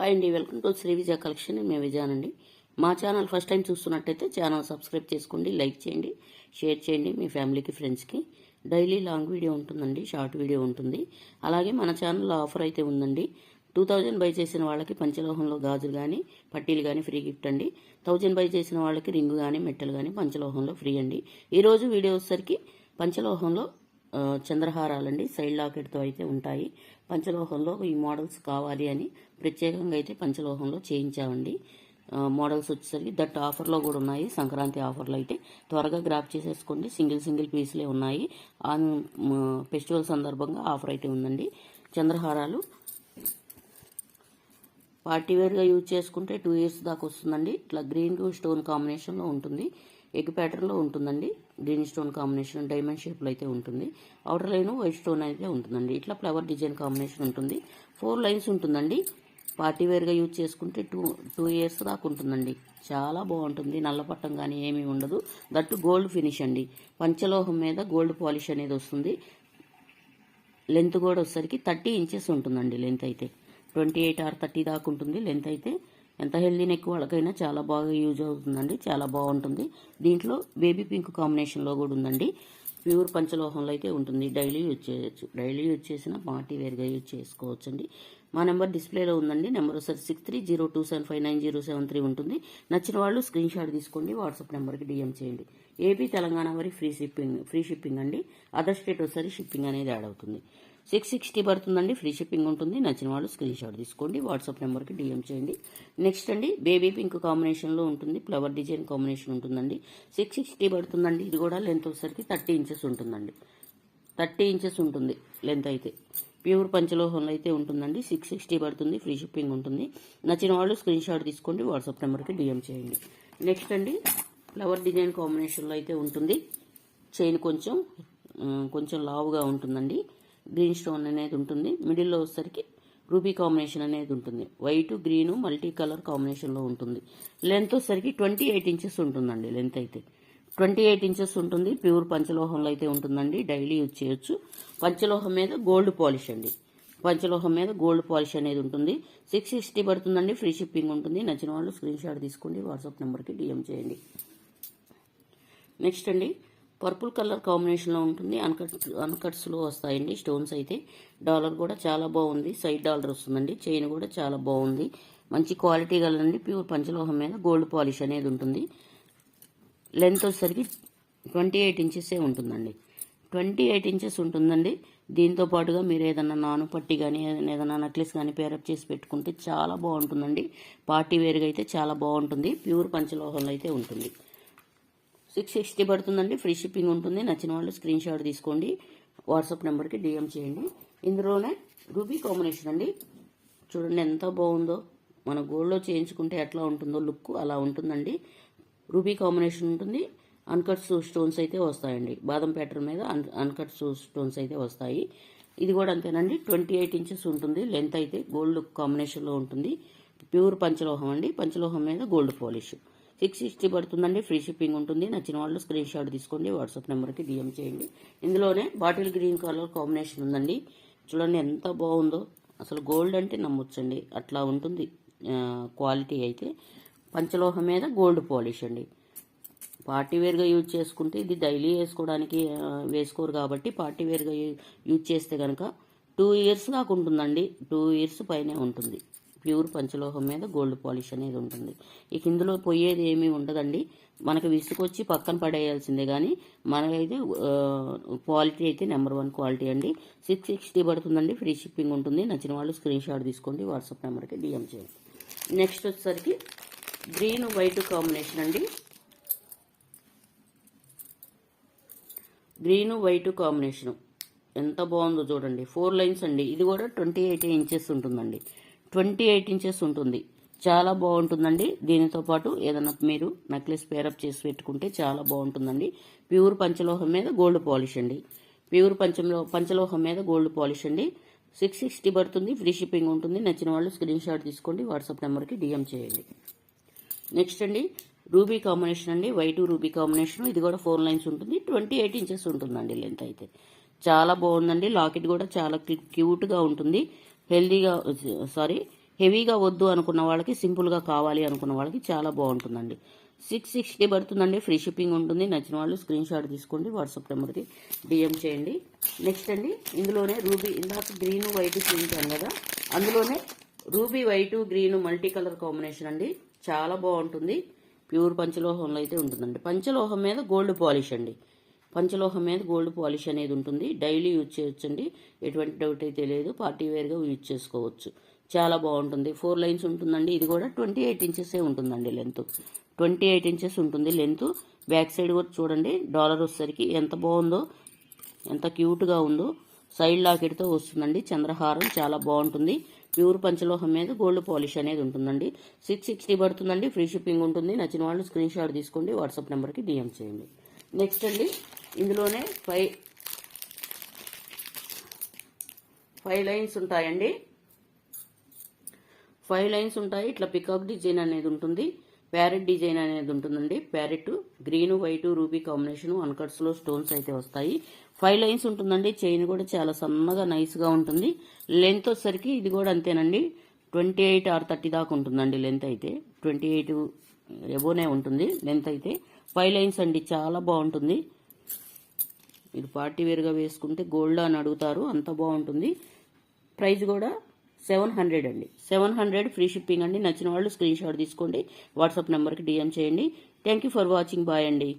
Hi అండి welcome to Shri Vijaya collection. మేము విజయానండి మా ఛానల్ ఫస్ట్ టైం చూస్తున్నట్టయితే ఛానల్ సబ్స్క్రైబ్ చేసుకోండి లైక్ చేయండి షేర్ చేయండి మీ ఫ్యామిలీకి ఫ్రెండ్స్కి. డైలీ లాంగ్ వీడియో ఉంటుందండి షార్ట్ వీడియో ఉంటుంది. అలాగే మన ఛానల్లో ఆఫర్ అయితే ఉందండి. టూ థౌజండ్ బై చేసిన వాళ్ళకి పంచలోహంలో గాజులు కానీ పట్టీలు కానీ ఫ్రీ గిఫ్ట్ అండి. థౌజండ్ బై చేసిన వాళ్ళకి రింగు కానీ మెట్టలు కానీ పంచలోహంలో ఫ్రీ అండి. ఈరోజు వీడియో వచ్చేసరికి పంచలోహంలో చంద్రహారాలండి. సైడ్ లాకెట్తో అయితే ఉంటాయి. పంచలోహంలో ఈ మోడల్స్ కావాలి అని ప్రత్యేకంగా అయితే పంచలోహంలో చేయించామండి. మోడల్స్ వచ్చేసరికి దట్ ఆఫర్లో కూడా ఉన్నాయి. సంక్రాంతి ఆఫర్లో అయితే త్వరగా గ్రాప్ చేసేసుకోండి. సింగిల్ సింగిల్ పీస్లే ఉన్నాయి. ఆన్ ఫెస్టివల్ సందర్భంగా ఆఫర్ అయితే ఉందండి. చంద్రహారాలు పార్టీవేర్గా యూజ్ చేసుకుంటే టూ ఇయర్స్ దాకా వస్తుందండి. ఇట్లా గ్రీన్ స్టోన్ కాంబినేషన్లో ఉంటుంది. ఎగ్ ప్యాటర్న్లో ఉంటుందండి. గ్రీన్ స్టోన్ కాంబినేషన్ డైమండ్ షేప్లో అయితే ఉంటుంది. అవుటర్ లైన్ వైట్ స్టోన్ అయితే ఉంటుందండి. ఇట్లా ఫ్లవర్ డిజైన్ కాంబినేషన్ ఉంటుంది. ఫోర్ లైన్స్ ఉంటుందండి. పార్టీ వేర్గా యూజ్ చేసుకుంటే టూ టూ ఇయర్స్ దాకా ఉంటుందండి. చాలా బాగుంటుంది. నల్ల పట్టం కానీ ఏమీ ఉండదు. దట్టు గోల్డ్ ఫినిష్ అండి. పంచలోహం మీద గోల్డ్ పాలిష్ అనేది వస్తుంది. లెంత్ కూడా వచ్చేసరికి థర్టీ ఇంచెస్ ఉంటుందండి లెంత్ అయితే. ట్వంటీ ఎయిట్ ఆర్ థర్టీ దాకా ఉంటుంది లెంత్ అయితే. ఎంత హెల్దీ నెక్ వాళ్ళకైనా చాలా బాగా యూజ్ అవుతుందండి చాలా బాగుంటుంది. దీంట్లో బేబీ పింక్ కాంబినేషన్లో కూడా ఉందండి. ప్యూర్ పంచలోహంలో అయితే ఉంటుంది. డైలీ యూజ్ చేయొచ్చు. డైలీ యూజ్ చేసిన పార్టీ వేర్గా యూజ్ చేసుకోవచ్చండి. మా నెంబర్ డిస్ప్లేలో ఉందండి. నెంబర్ ఒకసారి six three zero two seven five nine zero seven three ఉంటుంది. నచ్చిన వాళ్ళు స్క్రీన్ షాట్ తీసుకోండి వాట్సాప్ నెంబర్కి డిఎం చేయండి. ఏపీ తెలంగాణ వరకు ఫ్రీ షిప్పింగ్ ఫ్రీ షిప్పింగ్ అండి. అదర్ స్టేట్ ఒకసారి షిప్పింగ్ అనేది యాడ్ అవుతుంది. సిక్స్ సిక్స్టీ పడుతుందండి. ఫ్రీ షిప్పింగ్ ఉంటుంది. నచ్చిన వాళ్ళు స్క్రీన్ షాట్ తీసుకోండి. వాట్సాప్ నెంబర్కి డిఎం చేయండి. నెక్స్ట్ అండి బేబీ పింక్ కాంబినేషన్లో ఉంటుంది. ఫ్లవర్ డిజైన్ కాంబినేషన్ ఉంటుందండి. సిక్స్ సిక్స్టీ పడుతుందండి. ఇది కూడా లెంత్ వచ్చేసరికి థర్టీ ఇంచెస్ ఉంటుందండి. థర్టీ ఇంచెస్ ఉంటుంది లెంత్ అయితే. ప్యూర్ పంచలోహంలో అయితే ఉంటుందండి. సిక్స్ సిక్స్టీ పడుతుంది. ఫ్రీ షిప్పింగ్ ఉంటుంది. నచ్చిన వాళ్ళు స్క్రీన్ షాట్ తీసుకోండి. వాట్సాప్ నెంబర్కి డిఎం చేయండి. నెక్స్ట్ అండి ఫ్లవర్ డిజైన్ కాంబినేషన్లో అయితే ఉంటుంది. చైన్ కొంచెం కొంచెం లావుగా ఉంటుందండి. గ్రీన్ స్టోన్ అనేది ఉంటుంది. మిడిల్లో వచ్చేసరికి రూబీ కాంబినేషన్ అనేది ఉంటుంది. వైట్ గ్రీను మల్టీ కలర్ కాంబినేషన్లో ఉంటుంది. లెంత్ వచ్చేసరికి ట్వంటీ ఎయిట్ ఇంచెస్ ఉంటుందండి లెంత్ అయితే. ట్వంటీ ఎయిట్ ఇంచెస్ ఉంటుంది ప్యూర్ పంచలోహంలో అయితే ఉంటుందండి డైలీ యూజ్ చేయొచ్చు. పంచలోహం మీద గోల్డ్ పాలిష్ అండి. పంచలోహం మీద గోల్డ్ పాలిష్ అనేది ఉంటుంది. సిక్స్ సిక్స్టీ పడుతుందండి ఫ్రీ షిప్పింగ్ ఉంటుంది. నచ్చిన వాళ్ళు స్క్రీన్ షాట్ తీసుకోండి వాట్సాప్ నెంబర్కి డిఎం చేయండి. నెక్స్ట్ అండి పర్పుల్ కలర్ కాంబినేషన్లో ఉంటుంది. అన్కట్స్ అన్కట్స్లో వస్తాయండి స్టోన్స్ అయితే. డాలర్ కూడా చాలా బాగుంది. సైడ్ డాలర్ వస్తుందండి. చైన్ కూడా చాలా బాగుంది. మంచి క్వాలిటీ గలండి ప్యూర్ పంచలోహం మీద గోల్డ్ పాలిష్ అనేది ఉంటుంది. లెంత్ వచ్చేసరికి ట్వంటీ ఎయిట్ ఇంచెసే ఉంటుందండి. ట్వంటీ ఎయిట్ ఇంచెస్ ఉంటుందండి. దీంతో పాటుగా మీరు ఏదైనా నాను పట్టి కానీ ఏదైనా నెక్లెస్ కానీ పేరప్ చేసి పెట్టుకుంటే చాలా బాగుంటుందండి. పార్టీ వేర్గా అయితే చాలా బాగుంటుంది. ప్యూర్ పంచలోహంలో అయితే ఉంటుంది. సిక్స్ సిక్స్టీ పడుతుందండి. ఫ్రీ షిప్పింగ్ ఉంటుంది. నచ్చిన వాళ్ళు స్క్రీన్ షాట్ తీసుకోండి. వాట్సాప్ నెంబర్కి డిఎం చేయండి. ఇందులోనే రూబీ కాంబినేషన్ అండి. చూడండి ఎంత బాగుందో. మన గోల్డ్లో చేయించుకుంటే ఎట్లా ఉంటుందో లుక్ అలా ఉంటుందండి. రూబీ కాంబినేషన్ ఉంటుంది. అన్కట్స్ స్టోన్స్ అయితే వస్తాయండి. బాదం ప్యాటర్న్ మీద అన్కట్ అన్కట్స్ స్టోన్స్ అయితే వస్తాయి. ఇది కూడా అంతేనండి. ట్వంటీ ఎయిట్ ఇంచెస్ ఉంటుంది. లెంత్ అయితే గోల్డ్ కాంబినేషన్లో ఉంటుంది. ప్యూర్ పంచలోహం అండి. పంచలోహం మీద గోల్డ్ పాలిష్. సిక్స్ సిక్స్టీ పడుతుందండి ఫ్రీ షిప్పింగ్ ఉంటుంది. నచ్చిన వాళ్ళు స్క్రీన్ షాట్ తీసుకోండి వాట్సాప్ నెంబర్కి డిఎం చేయండి. ఇందులోనే బాటిల్ గ్రీన్ కలర్ కాంబినేషన్ ఉందండి. చూడండి ఎంత బాగుందో. అసలు గోల్డ్ అంటే నమ్మొచ్చండి. అట్లా ఉంటుంది. క్వాలిటీ అయితే పంచలోహం మీద గోల్డ్ పాలిష్ అండి. పార్టీ వేర్గా యూజ్ చేసుకుంటే ఇది డైలీ వేసుకోవడానికి వేసుకోరు కాబట్టి పార్టీ వేర్గా యూజ్ చేస్తే కనుక టూ ఇయర్స్ దాకా ఉంటుందండి. టూ ఇయర్స్ పైనే ఉంటుంది. ప్యూర్ పంచలోహం మీద గోల్డ్ పాలిష్ అనేది ఉంటుంది. ఇక ఇందులో పోయేది ఏమీ ఉండదండి. మనకు విసుకొచ్చి పక్కన పడేయాల్సిందే కానీ మనకైతే క్వాలిటీ అయితే నెంబర్ వన్ క్వాలిటీ అండి. సిక్స్ సిక్స్టీ పడుతుందండి. ఫ్రీ షిప్పింగ్ ఉంటుంది. నచ్చిన వాళ్ళు స్క్రీన్ షాట్ తీసుకోండి. వాట్సాప్ నెంబర్కి డిఎం చేయండి. నెక్స్ట్ వచ్చేసరికి గ్రీన్ వైట్ కాంబినేషన్ అండి. Green white combination. ఎంత బాగుందో చూడండి. ఫోర్ లైన్స్ అండి. ఇది కూడా ట్వంటీ ఎయిట్ ఇంచెస్ ఉంటుందండి. ట్వంటీ ఎయిట్ ఇంచెస్ ఉంటుంది. చాలా బాగుంటుందండి. దీనితో పాటు ఏదైనా మీరు నెక్లెస్ పేరప్ చేసి పెట్టుకుంటే చాలా బాగుంటుందండి. ప్యూర్ పంచలోహం మీద గోల్డ్ పాలిష్ అండి. ప్యూర్ పంచంలో పంచలోహం మీద గోల్డ్ పాలిష్ అండి. సిక్స్ సిక్స్టీ పడుతుంది. ఫ్రీ షిప్పింగ్ ఉంటుంది. నచ్చిన వాళ్ళు స్క్రీన్ షాట్ తీసుకోండి. వాట్సాప్ నెంబర్కి డిఎం చేయండి. నెక్స్ట్ అండి రూబీ కాంబినేషన్ అండి. White ruby combination. ఇది కూడా ఫోర్ లైన్స్ ఉంటుంది. ట్వంటీ ఎయిట్ ఇంచెస్ ఉంటుందండి లెంత్ అయితే. చాలా బాగుందండి. లాకెట్ కూడా చాలా క్యూట్గా ఉంటుంది. హెల్దీగా సారీ హెవీగా వద్దు అనుకున్న వాళ్ళకి సింపుల్గా కావాలి అనుకున్న వాళ్ళకి చాలా బాగుంటుందండి. సిక్స్ సిక్స్టీ పడుతుందండి ఫ్రీ షిప్పింగ్ ఉంటుంది. నచ్చిన వాళ్ళు స్క్రీన్ షాట్ తీసుకోండి వాట్సాప్ నెంబర్కి డిఎం చేయండి. నెక్స్ట్ అండి ఇందులోనే రూబీ ఇందాక గ్రీన్ వైట్ చూపించాను కదా. అందులోనే ruby white green multi colour combination అండి. చాలా బాగుంటుంది. ప్యూర్ పంచలోహంలో అయితే ఉంటుందండి. పంచలోహం మీద గోల్డ్ పాలిష్ అండి. పంచలోహం మీద గోల్డ్ పాలిష్ అనేది ఉంటుంది. డైలీ యూజ్ చేయొచ్చండి. ఎటువంటి డౌట్ అయితే లేదు. పార్టీ వేర్గా యూజ్ చేసుకోవచ్చు. చాలా బాగుంటుంది. ఫోర్ లైన్స్ ఉంటుందండి. ఇది కూడా ట్వంటీ ఎయిట్ ఇంచెసే ఉంటుందండి లెంత్. ట్వంటీ ఎయిట్ ఇంచెస్ ఉంటుంది లెంత్. బ్యాక్ సైడ్ కూడా చూడండి. డాలర్ వచ్చేసరికి ఎంత బాగుందో ఎంత క్యూట్గా ఉందో సైడ్ లాకెట్తో వస్తుందండి. చంద్రహారం చాలా బాగుంటుంది. ప్యూర్ పంచలోహం మీద గోల్డ్ పాలిష్ అనేది ఉంటుందండి. సిక్స్ సిక్స్టీ పడుతుందండి. ఫ్రీ షిప్పింగ్ ఉంటుంది. నచ్చిన వాళ్ళు స్క్రీన్ షాట్ తీసుకోండి. వాట్సాప్ నెంబర్కి డిఎం చేయండి. నెక్స్ట్ అండి. ఇందులోనే ఫైవ్ ఫైవ్ లైన్స్ ఉంటాయండి. ఫైవ్ లైన్స్ ఉంటాయి. ఇట్లా పికాక్ డిజైన్ అనేది ఉంటుంది. ప్యారెట్ డిజైన్ అనేది ఉంటుందండి. Parrot green white ruby combination అన్కట్స్లో stones అయితే వస్తాయి. ఫైవ్ లైన్స్ ఉంటుందండి. చైన్ కూడా చాలా సన్నగా నైస్గా ఉంటుంది. లెంత్ వచ్చేసరికి ఇది కూడా అంతేనండి. ట్వంటీ ఎయిట్ ఆర్ థర్టీ దాకా ఉంటుందండి లెంత్ అయితే. ట్వంటీ ఎయిట్ ఎబోనే ఉంటుంది లెంత్ అయితే. ఫైవ్ లైన్స్ అండి. చాలా బాగుంటుంది. మీరు పార్టీ వేర్గా వేసుకుంటే గోల్డ్ అని అడుగుతారు అంత బాగుంటుంది. ప్రైస్ కూడా సెవెన్ హండ్రెడ్ అండి. సెవెన్ హండ్రెడ్ ఫ్రీ షిప్పింగ్ అండి. నచ్చిన వాళ్ళు స్క్రీన్ షాట్ తీసుకోండి. వాట్సాప్ నెంబర్కి డిఎం చేయండి. Thank you for watching. Bye అండి.